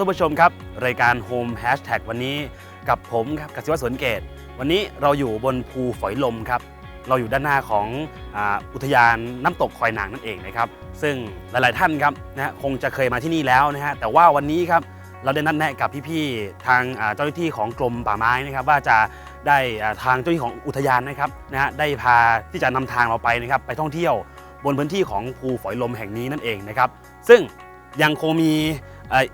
ท่านผู้ชมครับ รายการ Home Hashtag วันนี้กับผมครับกสิวัฒน์สนเกต วันนี้เราอยู่บนภูฝอยลมครับ เราอยู่ด้านหน้าของอาอุทยานน้ำตกคอยนางนั่นเองนะครับ ซึ่งหลาย ๆ ท่านครับนะฮะคงจะเคยมาที่นี่แล้วนะฮะแต่ว่าวันนี้ครับเราได้นัดแนะกับพี่ ๆ ทางอ่าเจ้าหน้าที่ของกรมป่าไม้นะครับ ว่าจะได้อ่าทางเจ้าหน้าที่ของอุทยานนะครับนะฮะได้พาที่จะนำทางเราไปนะครับไปท่องเที่ยว บนพื้นที่ของภูฝอยลมแห่งนี้นั่นเองนะครับ ซึ่งยังคงมี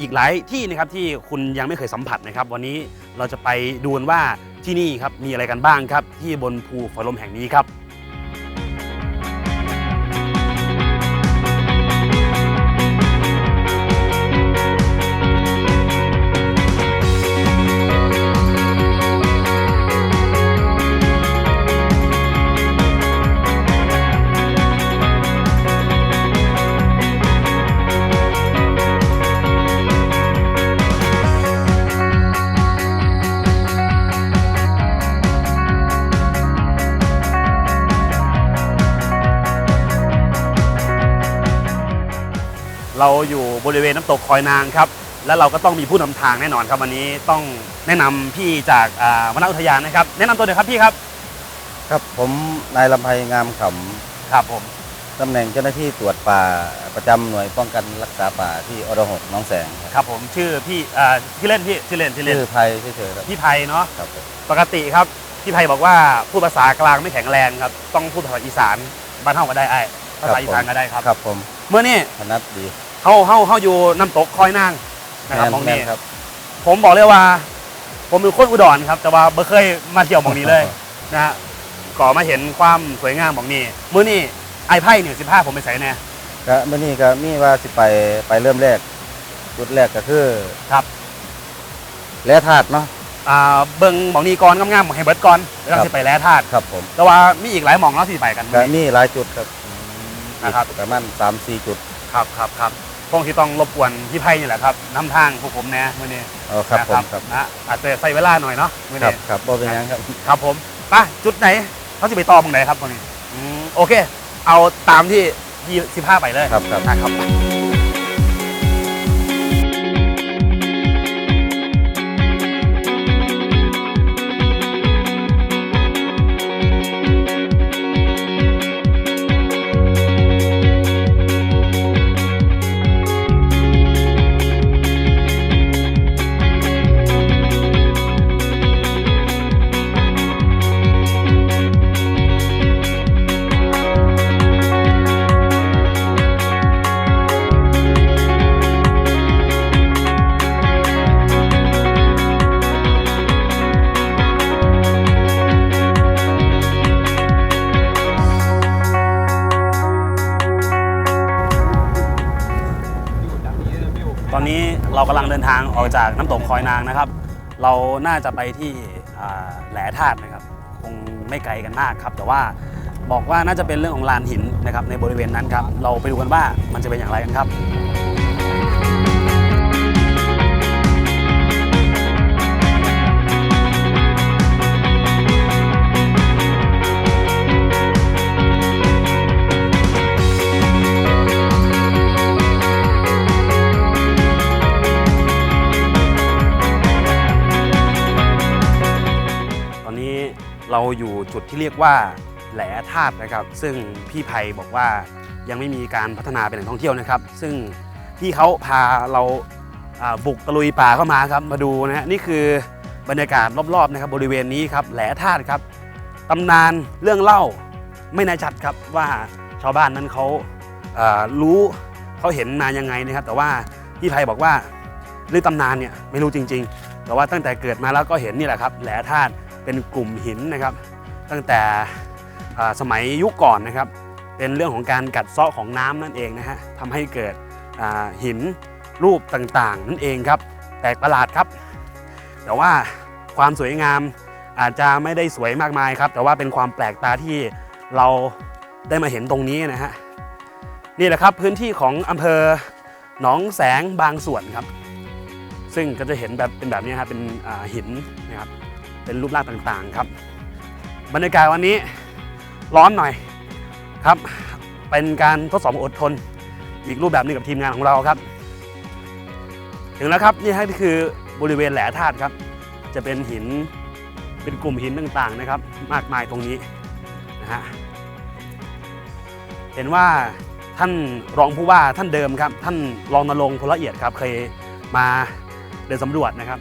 อีกหลายที่นะครับที่คุณยังไม่เคยสัมผัสนะครับ วันนี้เราจะไปดูนว่าที่นี่ครับมีอะไรกันบ้างครับ ที่บนภูฝอยลมแห่งนี้ครับ ริเวณน้ำตกคอยนางครับและเราก็ต้องมีผู้นำทางแน่นอนครับวันนี้ต้องแนะนำพี่จากอ่าวรรณอุทยานนะครับแนะนำตัวหน่อยครับพี่ครับ ครับผมนายลำไพงามขครับผมำตำแหน่งเจ้าหน้าที่ตรวจป่าประจำหน่วยป้องกันรักษาป่าที่อรหกหน้องแสงครับครับผมชื่อพี่อ่าชื่อเล่นพี่ชื่อเล่นชื่อเล่นชื่อภัยเฉยๆครับพี่ไพเนาะครับผมปกติครับพี่ไพบอกว่าพูดภาษากลางไม่แข็งแรงครับต้องพูดภาษาอีสานบ้านเฮาก็ได้ไอ้ายภาษาอีสานก็ได้ครับครับผมเมื่อนี้ถนัดดี เฮาเฮาเฮาอยู่น้ำตกคอยนางนะครับมองแม่นี้นครับ ผมบอกเลยว่า ผมเป็นคนอุดรครับ แต่ว่าไม่เคยมาเที่ยวหมองนี้เลยนะฮะก่อมาเห็นความสวยงามหมองนี้มื้อนี้ไอ้ไพ่เนี่ยสิบห้าผมไปใส่แน่ก็เมื่อนี้ก็มีว่าสิไปไปเริ่มแรก จุดแรกก็คือครับแร่ธาตุเนาะอ่าเบิ่งหมองนี้ก่อนงามๆให้เบิดก่อนแล้วครับสิไปแร่ธาตุครับผม แต่ว่ามีอีกหลายหมองเนาะที่ไปกันก็มีหลายจุดครับนะครับอีกประมาณสามสี่จุดครับครับครับ คงที่ต้องรบกวนพี่ไพ่นี่แหละครับนำทางพวกผมแน่มื้อนี้เออครับนะผมครับนะอาจจะใส่เวลาหน่อยเนาะมื้อครับนี้ครับบ่เป็นหยังครับ ครับผมไปจุดไหนเขาจะไปต่อตรงไหนครับตรงนี้อืมโอเค เอาตามที่ที่สิบห้าไปเลยครับครับ นะครับ ตอนนี้เรากำลังเดินทางออกจากน้ำตกคอยนางนะครับ เราน่าจะไปที่แหลธาตุนะครับ คงไม่ไกลกันมากครับ แต่ว่าบอกว่าน่าจะเป็นเรื่องของลานหินนะครับในบริเวณนั้นครับ เราไปดูกันว่ามันจะเป็นอย่างไรกันครับ อยู่จุดที่เรียกว่าแหลธาตุนะครับ ซึ่งพี่ไพบอกว่ายังไม่มีการพัฒนาเป็นแหล่งท่องเที่ยวนะครับ ซึ่งพี่เขาพาเราบุกตะลุยป่าเข้ามาครับมาดูนะฮะนี่คือบรรยากาศรอบๆนะครับบริเวณนี้ครับแหลธาตุครับตำนานเรื่องเล่าไม่แน่ชัดครับว่าชาวบ้านนั้นเขาอ่ารู้เขาเห็นมายังไงนะครับ แต่ว่าพี่ไพบอกว่าเรื่องตำนานเนี่ยไม่รู้จริง ๆ แต่ว่าตั้งแต่เกิดมาแล้วก็เห็นนี่แหละครับแหลธาตุ เป็นกลุ่มหินนะครับ ตั้งแต่สมัยยุคก่อนนะครับ เป็นเรื่องของการกัดเซาะของน้ำนั่นเองนะฮะทำให้เกิดหินรูปต่างๆ นั่นเองครับแปลกประหลาดครับ แต่ว่าความสวยงามอาจจะไม่ได้สวยมากมายครับ แต่ว่าเป็นความแปลกตาที่เราได้มาเห็นตรงนี้นะฮะนี่แหละครับพื้นที่ของอำเภอหนองแสงบางส่วนครับ ซึ่งก็จะเห็นแบบเป็นแบบนี้ครับเป็นหินนะครับ เป็นรูปร่างต่างๆครับ บรรยากาศวันนี้ร้อนหน่อยครับ เป็นการทดสอบอดทน อีกรูปแบบหนึงกับทีมงานของเราครับ ถึงแล้วครับนี่ฮะคือบริเวณแหลธาตุครับ จะเป็นหินเป็นกลุ่มหินต่างๆนะครับ มากมายตรงนี้นะฮะเห็นว่าท่านรองผู้ว่าท่านเดิมครับ ท่านรองนรงค์พลละเอียดครับเคยมาเดินสำรวจนะครับ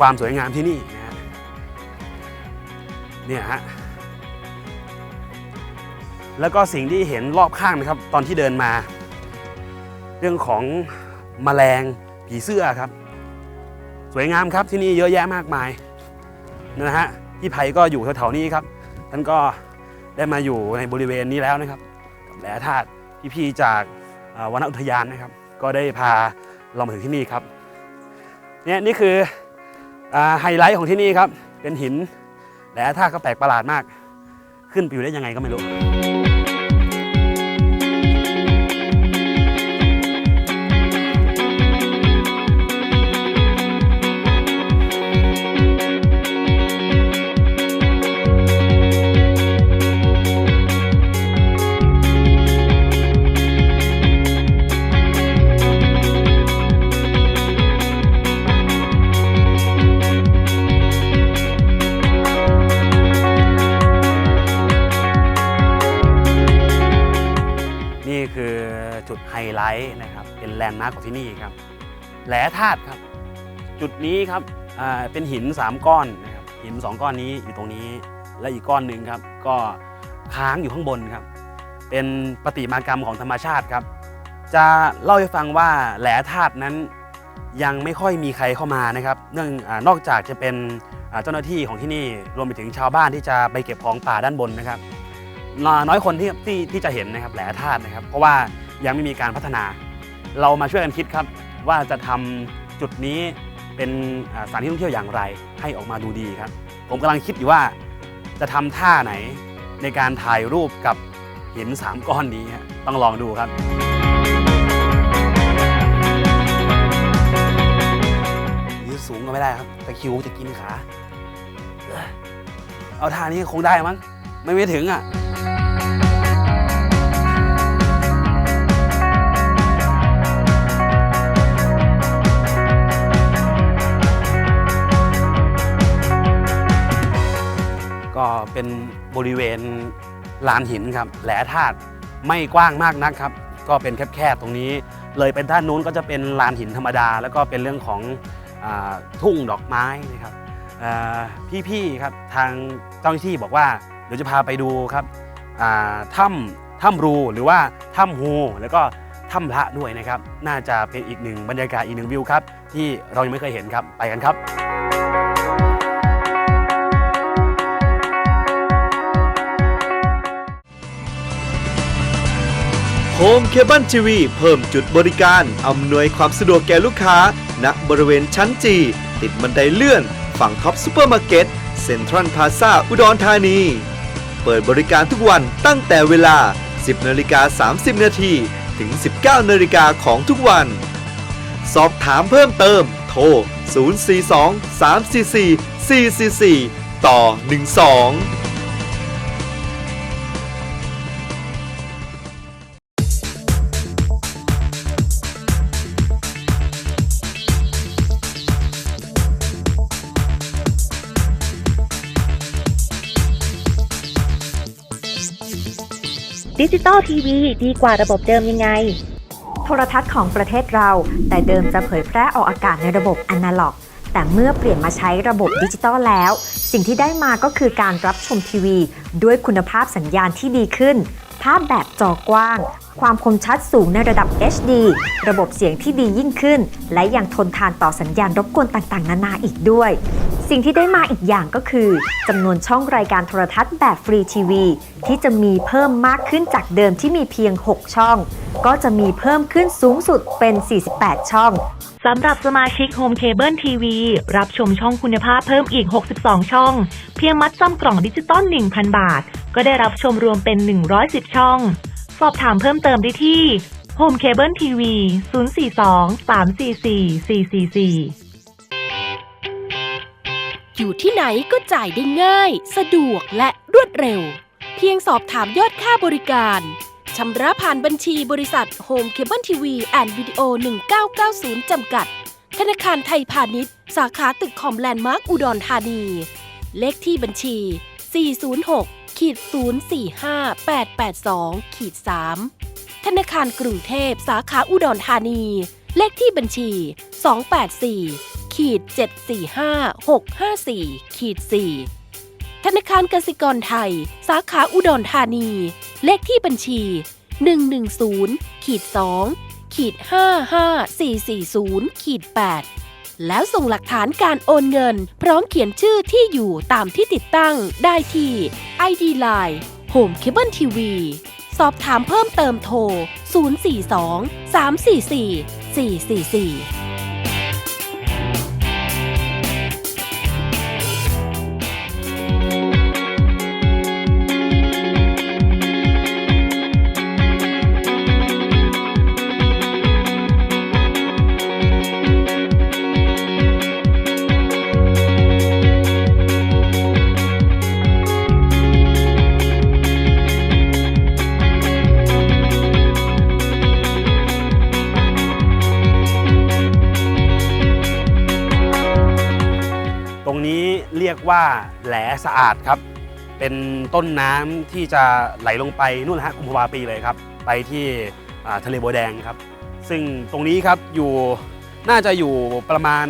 ความสวยงามที่นี่น เนี่ยฮะแล้วก็สิ่งที่เห็นรอบข้างนะครับ ตอนที่เดินมา เรื่องของแมลงผีเสื้อครับ สวยงามครับที่นี่เยอะแยะมากมายนะฮะพี่ไผ่ก็อยู่แถวๆนี้ครับท่านก็ได้มาอยู่ในบริเวณนี้แล้วนะครับแหลธาตุพี่ๆจากวนอุทยานนะครับ ก็ได้พาเรามาถึงที่นี่ครับเนี่ยนี่คือไฮไลท์ของที่นี่ครับเป็นหิน แต่ถ้าตุก็แปลกประหลาดมาก ขึ้นไปอยู่ได้ยังไงก็ไม่รู้ ดไฮไลท์นะครับเป็นแลนด์มาร์คของที่นี่ครับแหลธาตุครับ จุดนี้ครับเป็นหิน 3 ก้อนนะครับหิน 2 ก้อนนี้อยู่ตรงนี้และอีกก้อนหนึ่งครับ ก็ค้างอยู่ข้างบนครับ เป็นปฏิมากรรมของธรรมชาติครับ จะเล่าให้ฟังว่าแหลธาตุนั้นยังไม่ค่อยมีใครเข้ามานะครับ เนื่องอนอกจากจะเป็นเจ้าหน้าที่ของที่นี่รวมไปถึงชาวบ้านที่จะไปเก็บของป่าด้านบนนะครับ น้อยคนที่ที่ที่จะเห็นนะครับแหล่ธาตุนะครับ เพราะว่า ยังไม่มีการพัฒนา เรามาช่วยกันคิดครับ ว่าจะทำจุดนี้เป็นสถานที่ท่องเที่ยวอย่างไร ให้ออกมาดูดีครับ ผมกำลังคิดอยู่ว่าจะทำท่าไหนในการถ่ายรูปกับหินสามก้อนนี้ต้องลองดูครับ ยืนสูงก็ไม่ได้ครับ แตะคริวจะกินขาเอ้อเอาท่านี้คงได้มั้ง ไม่ไม่ถึงอะ เป็นบริเวณลานหินครับแหลธาตุไม่กว้างมากนักครับ ก็เป็นแคบๆตรงนี้ เลยเป็นด้านนู้นก็จะเป็นลานหินธรรมดา แล้วก็เป็นเรื่องของอทุ่งดอกไม้นะครับพี่ๆครับทางเจ้าหน้าที่บอกว่าเดี๋ยวจะพาไปดูครับถ้ำถ้ำรูหรือว่าถ้ำฮูแล้วก็ถ้ำพระด้วยนะครับ น่าจะเป็นอีกหนึ่งบรรยากาศอีกหนึ่งวิวครับ ที่เรายังไม่เคยเห็นครับไปกันครับ โฮมเคเบิลทีวีเพิ่มจุดบริการ อำนวยความสะดวกแก่ลูกค้า ณ บริเวณชั้นจี ติดบันไดเลื่อน ฝั่งท็อปซูเปอร์มาร์เก็ต เซ็นทรัลพาซาอุดรธานี เปิดบริการทุกวันตั้งแต่เวลา 10นาฬิกา30 นาทีถึง 19นาฬิกาของทุกวัน สอบถามเพิ่มเติม โทร 042 344 444 ต่อ 12 ดิจิตอลทีวีดีกว่าระบบเดิมยังไง โทรทัศน์ของประเทศเรา แต่เดิมจะเผยแพร่ออกอากาศในระบบอนาล็อก แต่เมื่อเปลี่ยนมาใช้ระบบดิจิตอลแล้ว สิ่งที่ได้มาก็คือการรับชมทีวี ด้วยคุณภาพสัญญาณที่ดีขึ้น ภาพแบบจอกว้าง ความคมชัดสูงในระดับ HD ระบบเสียงที่ดียิ่งขึ้น และยังทนทานต่อสัญญาณรบกวนต่างๆ นานาอีกด้วย สิ่งที่ได้มาอีกอย่างก็คือจำนวนช่องรายการโทรทัศน์แบบฟรีทีวี ที่จะมีเพิ่มมากขึ้นจากเดิมที่มีเพียง 6 ช่อง ก็จะมีเพิ่มขึ้นสูงสุดเป็น 48 ช่องสำหรับสมาชิก Home Cable TV รับชมช่องคุณภาพเพิ่มอีก 62 ช่อง เพียงมัดจำกล่องดิจิตอล 1,000 บาท ก็ได้รับชมรวมเป็น 110 ช่อง สอบถามเพิ่มเติมได้ที่ Home Cable TV 042 344 444อยู่ที่ไหนก็จ่ายได้ง่าย สะดวกและรวดเร็ว เพียงสอบถามยอดค่าบริการ ชำระผ่านบัญชีบริษัทโฮมเคเบิลทีวีแอนด์วิดีโอ 1990 จำกัด ธนาคารไทยพาณิชย์ สาขาตึกคอมแลนด์มาร์คอุดรธานี เลขที่บัญชี 406 ขีด045 882ขีด3ธนาคารกรุงเทพสาขาอุดรธานี เลขที่บัญชี 284ขีด745 654ขีด4ธนาคารกสิกรไทย สาขาอุดรธานี เลขที่บัญชี 110ขีด2ขีด55440ขีด8 แล้วส่งหลักฐานการโอนเงิน พร้อมเขียนชื่อที่อยู่ตามที่ติดตั้งได้ที่ ID Line Home Cable TV สอบถามเพิ่มเติมโทร 042 344 444 เรียกว่าแหลสะอาดครับ เป็นต้นน้ำที่จะไหลลงไปนู่นฮะกุมภาวาปีเลยครับ ไปที่ทะเลบัวแดงครับ ซึ่งตรงนี้ครับอยู่น่าจะอยู่ประมาณ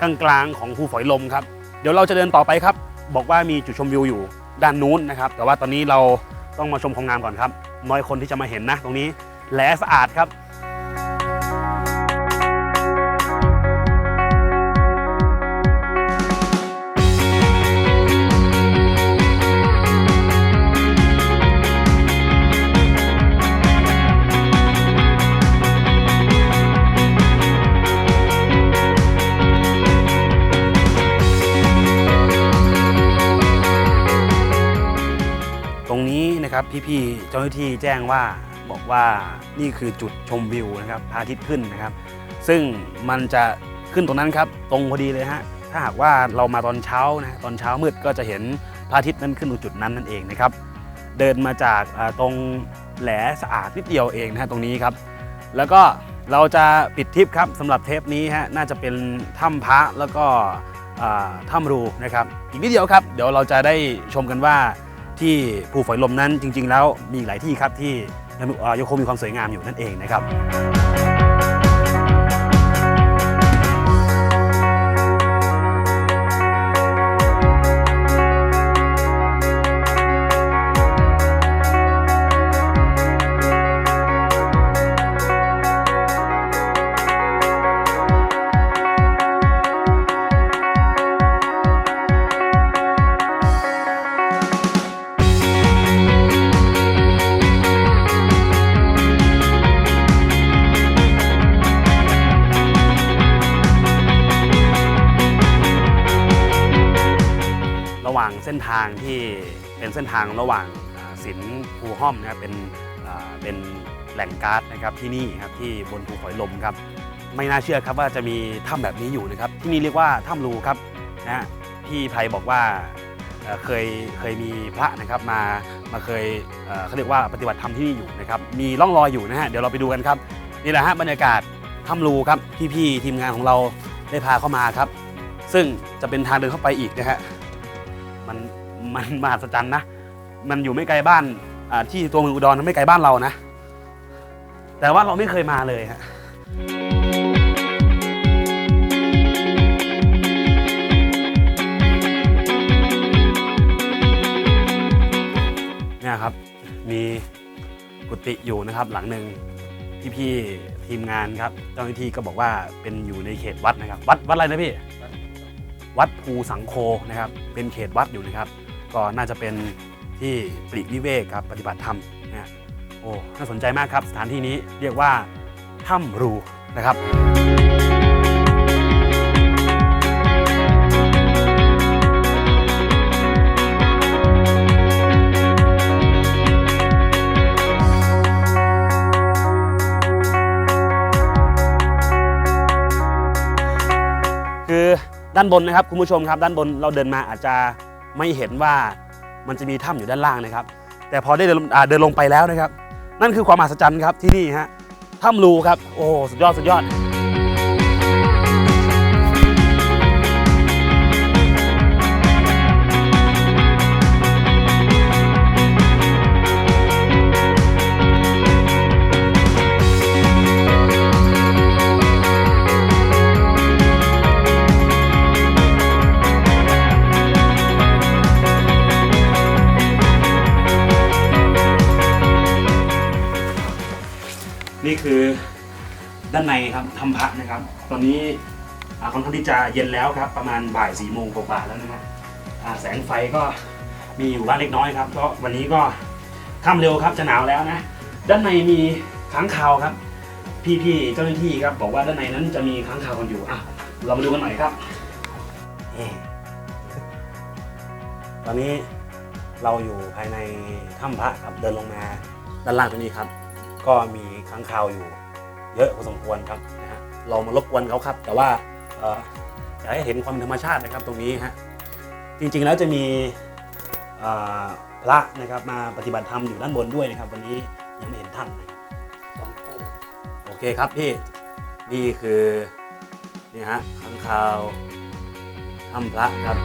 กลางๆของภูฝอยลมครับ เดี๋ยวเราจะเดินต่อไปครับ บอกว่ามีจุดชมวิวอยู่ด้านนู้นนะครับ แต่ว่าตอนนี้เราต้องมาชมความงามก่อนครับ น้อยคนที่จะมาเห็นนะ ตรงนี้แหลสะอาดครับ พี่เจ้าหน้าที่แจ้งว่าบอกว่านี่คือจุดชมวิวนะครับพระอาทิตย์ขึ้นนะครับ ซึ่งมันจะขึ้นตรงนั้นครับตรงพอดีเลยฮะถ้าหากว่าเรามาตอนเช้านะตอนเช้ามืดก็จะเห็นพระอาทิตย์นั้นขึ้นตรงจุดนั้นนั่นเองนะครับ เดินมาจากตรงแหลสะอาดนิดเดียวเองนะฮะตรงนี้ครับ แล้วก็เราจะปิดทริปครับสำหรับเทปนี้ฮะน่าจะเป็นถ้ำพระแล้วก็ถ้ำรูนะครับ อีกนิดเดียวครับ เดี๋ยวเราจะได้ชมกันว่า ที่ภูฝอยลมนั้นจริง ๆ แล้วมีอีกหลายที่ครับที่ยังอ่ายังคงมีความสวยงามอยู่นั่นเองนะครับางที่เป็นเส้นทางระหว่างสินภูห้อมนะครับเป็นเป็นแหล่งก๊าซนะครับที่นี่ครับที่บนภูฝอยลมครับไม่น่าเชื่อครับว่าจะมีถ้ำแบบนี้อยู่นะครับ ที่นี่เรียกว่าถ้ำรูครับนะฮะพี่ไพบอกว่าเคยเคยมีพระนะครับมามาเคยเอ่อเขาเรียกว่าปฏิบัติธรรมที่นี่อยู่นะครับมีร่องรอยอยู่นะฮะเดี๋ยวเราไปดูกันครับนี่แหละฮะบรรยากาศถ้ำรูครับพี่ๆทีมงานของเราได้พาเข้ามาครับ ซึ่งจะเป็นทางเดินเข้าไปอีกนะฮะมัน มันมหัศจรรย์นะ มันอยู่ไม่ไกลบ้านอ่าที่ตัวเมืองอุดรไม่ไกลบ้านเรานะ แต่ว่าเราไม่เคยมาเลยฮะเนี่ยครับมีกุฏิอยู่นะครับหลังหนึ่งพี่พี่ๆทีมงานครับ เจ้าหน้าที่ก็บอกว่าเป็นอยู่ในเขตวัดนะครับ วัดวัดอะไรนะพี่ วัดภูสังโคนะครับ เป็นเขตวัดอยู่นะครับ ก็น่าจะเป็นที่ปลีกวิเวกครับปฏิบัติธรรมนะฮะโอ้น่าสนใจมากครับ สถานที่นี้เรียกว่าถ้ำรูนะครับคือด้านบนนะครับคุณผู้ชมครับด้านบนเราเดินมาอาจจะ ไม่เห็นว่ามันจะมีถ้ำอยู่ด้านล่างนะครับ แต่พอได้เดินเดินลงไปแล้วนะครับ นั่นคือความมหัศจรรย์ครับที่นี่ฮะถ้ำรูครับ โอ้สุดยอดสุดยอด คือด้านในครับทำพระนะครับ ตอนนี้อาค่อนข้างที่จะเย็นแล้วครับ ประมาณบ่ายสี่โมงกว่าแล้วนะครับอ่าแสงไฟก็มีอยู่บ้างเล็กน้อยครับเพราะวันนี้ก็ค่ำเร็วครับจะหนาวแล้วนะ ด้านในมีค้างคาวครับ พี่ๆเจ้าหน้าที่ครับ บอกว่าด้านในนั้นจะมีค้างคาวกันอยู่อะเรามาดูกันหน่อยครับตอนนี้เราอยู่ภายในถ้ำพระครับเดินลงมาด้านล่างตรงนี้ครับ ก็มี ค้างคาวอยู่ เยอะพอสมควรครับนะฮะเรามารบกวนเขาครับ แต่ว่าอยากให้เห็นความธรรมชาตินะครับตรงนี้ฮะจริงๆแล้วจะมีพระนะครับมาปฏิบัติธรรมอยู่ด้านบนด้วยนะครับ วันนี้ยังไม่เห็นท่านนะครับโอเคครับพี่นี่คือนี่ฮะค้างคาวถ้ำพระครับ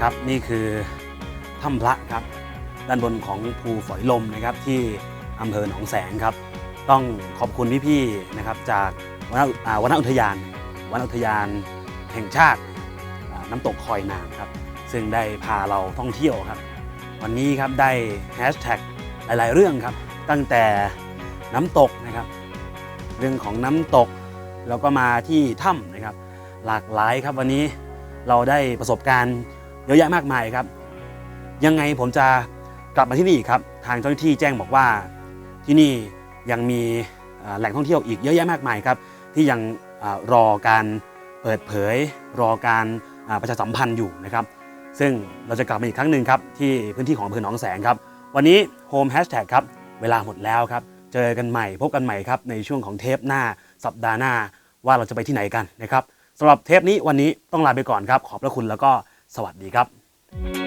นะครับ นี่คือถ้ำพระครับ ด้านบนของภูฝอยลมนะครับที่อำเภอหนองแสงครับ ต้องขอบคุณพี่ๆนะครับจากวนอ่าวนอุทยานวนอุทยานแห่งชาติน้ำตกคอยนางครับ ซึ่งได้พาเราท่องเที่ยวครับ วันนี้ครับได้แฮชแท็กหลายๆ เรื่องครับ ตั้งแต่น้ำตกนะครับ เรื่องของน้ำตกแล้วก็มาที่ถ้ำนะครับ หลากหลายครับวันนี้เราได้ประสบการณ์ เยอะแยะมากมายครับ ยังไงผมจะกลับมาที่นี่ครับ ทางเจ้าหน้าที่แจ้งบอกว่าที่นี่ยังมีแหล่งท่องเที่ยวอีกเยอะแยะมากมายครับ ที่ยังอรอการเปิดเผย รอการประชาสัมพันธ์อยู่นะครับ ซึ่งเราจะกลับมาอีกครั้งหนึ่งครับที่พื้นที่ของอำเภอหนองแสงครับ วันนี้โฮมแฮชแท็กครับเวลาหมดแล้วครับ เจอกันใหม่พบกันใหม่ครับในช่วงของเทปหน้าสัปดาห์หน้าว่าเราจะไปที่ไหนกันนะครับสำหรับเทปนี้วันนี้ต้องลาไปก่อนครับ ขอบพระคุณแล้วก็ สวัสดีครับ